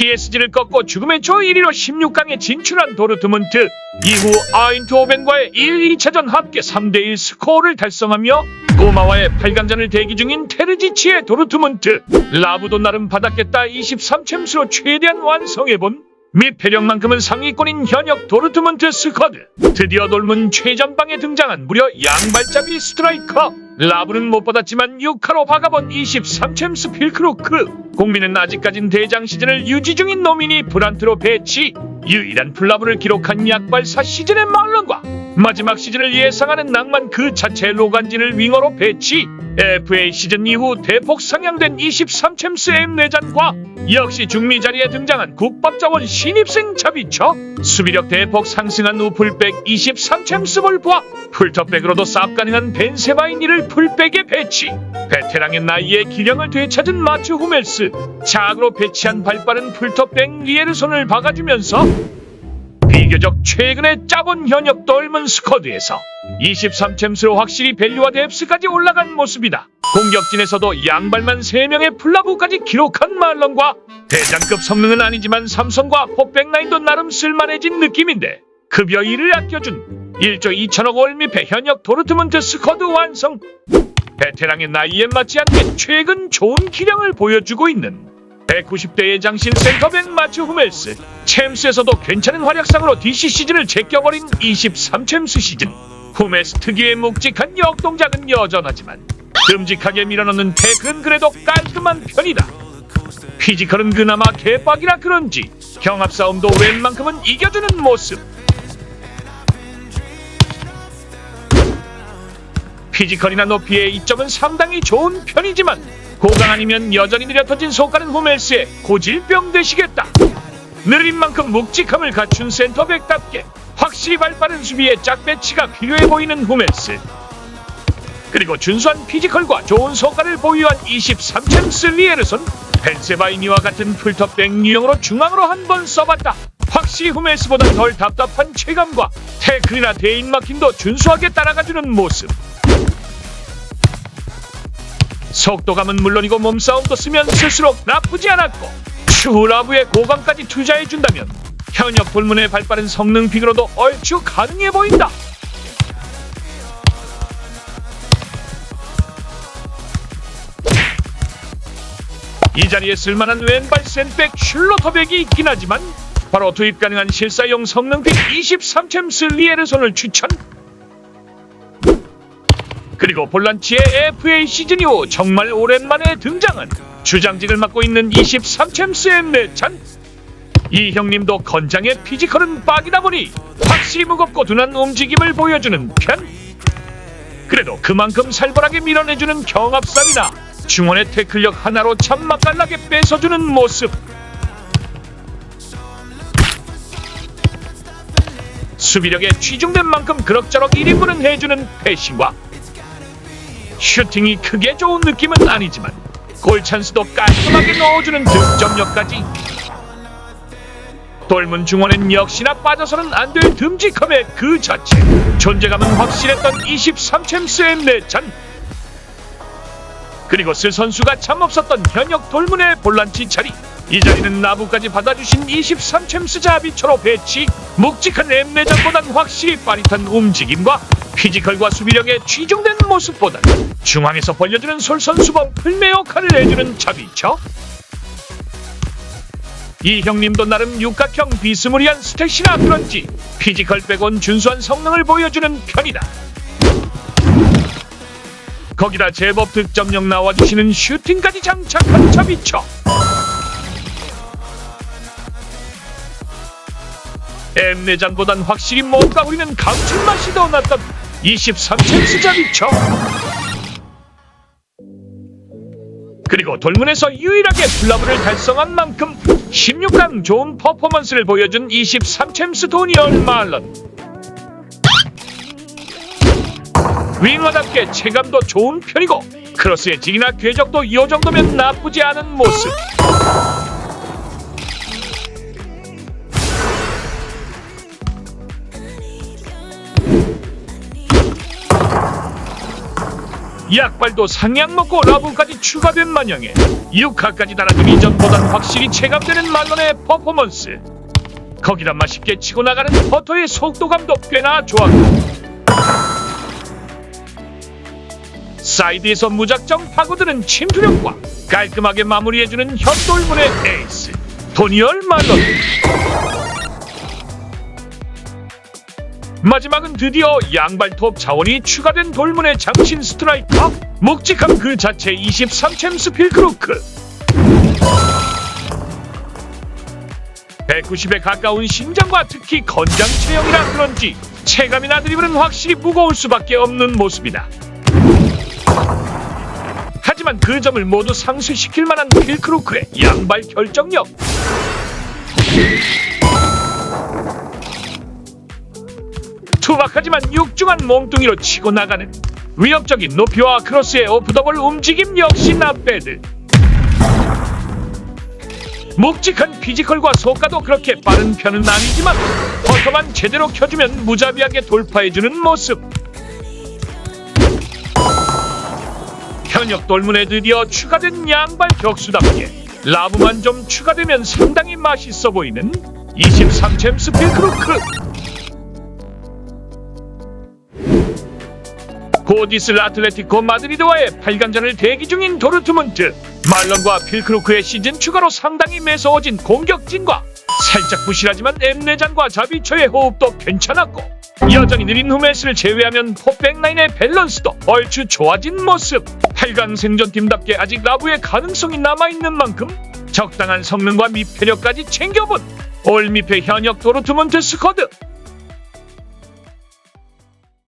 PSG를 꺾고 죽음의 조 1위로 16강에 진출한 도르트문트 이후 아인트호벤과의 1, 2차전 합계 3대1 스코어를 달성하며 로마와의 8강전을 대기 중인 테르지치의 도르트문트 라부도 나름 받았겠다 23챔스로 최대한 완성해본 미패력만큼은 상위권인 현역 도르트문트 스쿼드. 드디어 돌문 최전방에 등장한 무려 양발잡이 스트라이커 라브는 못 받았지만 6화로 박아본 23챔스 필크로크 공민은 아직까진 대장 시즌을 유지 중인 노미니 브란트로 배치 유일한 플라브를 기록한 약발사 시즌의 말론과 마지막 시즌을 예상하는 낭만 그 자체 로간진을 윙어로 배치. FA 시즌 이후 대폭 상향된 23챔스 M내전과 역시 중미 자리에 등장한 국밥자원 신입생 자비처 수비력 대폭 상승한 후 풀백 23챔스 볼과 풀터백으로도 쌉 가능한 벤세바이니를 풀백에 배치. 베테랑의 나이에 기량을 되찾은 마츠 후멜스 자악으로 배치한 발빠른 풀터백 리에르손을 박아주면서 비교적 최근에 짜본 현역 떫은 스쿼드에서 23챔스로 확실히 밸류와 뎁스까지 올라간 모습이다. 공격진에서도 양발만 3명의 플라부까지 기록한 말런과 대장급 성능은 아니지만 삼성과 포백라인도 나름 쓸만해진 느낌인데 급여 1을 아껴준 1조 2천억 월미패 현역 도르트문트 스쿼드 완성 베테랑의 나이에 맞지 않게 최근 좋은 기량을 보여주고 있는 190대의 장신 센터백 마츠 후멜스. 챔스에서도 괜찮은 활약상으로 DC 시즌을 제껴버린 23챔스 시즌. 후멜스 특유의 묵직한 역동작은 여전하지만 듬직하게 밀어넣는 태클은 그래도 깔끔한 편이다. 피지컬은 그나마 개빡이라 그런지 경합 싸움도 웬만큼은 이겨주는 모습. 피지컬이나 높이의 이점은 상당히 좋은 편이지만 고강 아니면 여전히 느려 터진 속가는 후멜스의 고질병 되시겠다. 느린 만큼 묵직함을 갖춘 센터백답게 확실히 발빠른 수비에 짝배치가 필요해 보이는 후멜스. 그리고 준수한 피지컬과 좋은 속가를 보유한 23챔스 리에르손 벤세바이니와 같은 풀터백 유형으로 중앙으로 한 번 써봤다. 확실히 후멜스보다 덜 답답한 체감과 태클이나 대인 마킹도 준수하게 따라가주는 모습. 속도감은 물론이고 몸싸움도 쓰면 쓸수록 나쁘지 않았고 슈라브의 고감까지 투자해준다면 현역 돌문의 발빠른 성능 픽으로도 얼추 가능해 보인다. 이 자리에 쓸만한 왼발 센백 슐로터백이 있긴 하지만 바로 투입 가능한 실사용 성능픽 23챔스 리에르손을 추천 그리고 볼란치의 FA 시즌 이후 정말 오랜만에 등장한 주장직을 맡고 있는 23챔스 엠네찬. 이 형님도 건장의 피지컬은 빡이다 보니 확실히 무겁고 둔한 움직임을 보여주는 편. 그래도 그만큼 살벌하게 밀어내주는 경합삼이나 중원의 태클력 하나로 참 맛깔나게 뺏어주는 모습. 수비력에 취중된 만큼 그럭저럭 1인분은 해주는 패싱과 슈팅이 크게 좋은 느낌은 아니지만 골 찬스도 깔끔하게 넣어주는 득점력까지. 돌문 중원엔 역시나 빠져서는 안 될 듬직함의 그 자체. 존재감은 확실했던 23챔스의 내찬. 그리고 쓸 선수가 참 없었던 현역 돌문의 볼란치 자리. 이 자리는 나부까지 받아주신 23챔스 자비처로 배치. 묵직한 엠내전보단 확실히 빠릿한 움직임과 피지컬과 수비력에 취중된 모습보단 중앙에서 벌려주는 솔선수범 풀매 역할을 해주는 자비처 이 형님도 나름 육각형 비스무리한 스탯이라 그런지 피지컬 빼곤 준수한 성능을 보여주는 편이다. 거기다 제법 득점력 나와주시는 슈팅까지 장착한 자비처 엠내장보단 확실히 뭔가 우리는 감칠맛이 더 났던 23챔스 자비처 그리고 돌문에서 유일하게 플라브를 달성한 만큼 16강 좋은 퍼포먼스를 보여준 23챔스 도니얼 말런. 윙어답게 체감도 좋은 편이고 크로스의 질이나 궤적도 이 정도면 나쁘지 않은 모습 약발도 상향 먹고 라브까지 추가된 마냥에 6화까지 달아준 이전보단 확실히 체감되는 말론의 퍼포먼스. 거기다 맛있게 치고 나가는 버터의 속도감도 꽤나 좋았고. 사이드에서 무작정 파고드는 침투력과 깔끔하게 마무리해주는 현돌문의 에이스 도니얼 말론 마지막은 드디어 양발톱 자원이 추가된 돌문의 장신 스트라이커. 묵직함 그 자체 23챔스 필크루크. 190에 가까운 신장과 특히 건장 체형이라 그런지 체감이나 드리블은 확실히 무거울 수밖에 없는 모습이다. 하지만 그 점을 모두 상쇄시킬 만한 필크루크의 양발 결정력 투박하지만 육중한 몸뚱이로 치고 나가는 위협적인 높이와 크로스의 오프더블 움직임 역시 나배드. 묵직한 피지컬과 속가도 그렇게 빠른 편은 아니지만 버터만 제대로 켜주면 무자비하게 돌파해주는 모습. 현역 돌문에 드디어 추가된 양발 격수답게 라브만 좀 추가되면 상당히 맛있어 보이는 23챔스 필크루크 곧 있을 아틀레티코 마드리드와의 8강전을 대기 중인 도르트문트. 말런과 필크루크의 시즌 추가로 상당히 매서워진 공격진과 살짝 부실하지만 엠네잔과 자비처의 호흡도 괜찮았고 여전히 느린 후메스를 제외하면 포백라인의 밸런스도 얼추 좋아진 모습. 8강 생존팀답게 아직 라브의 가능성이 남아있는 만큼 적당한 성능과 미패력까지 챙겨본 올미패 현역 도르트문트 스쿼드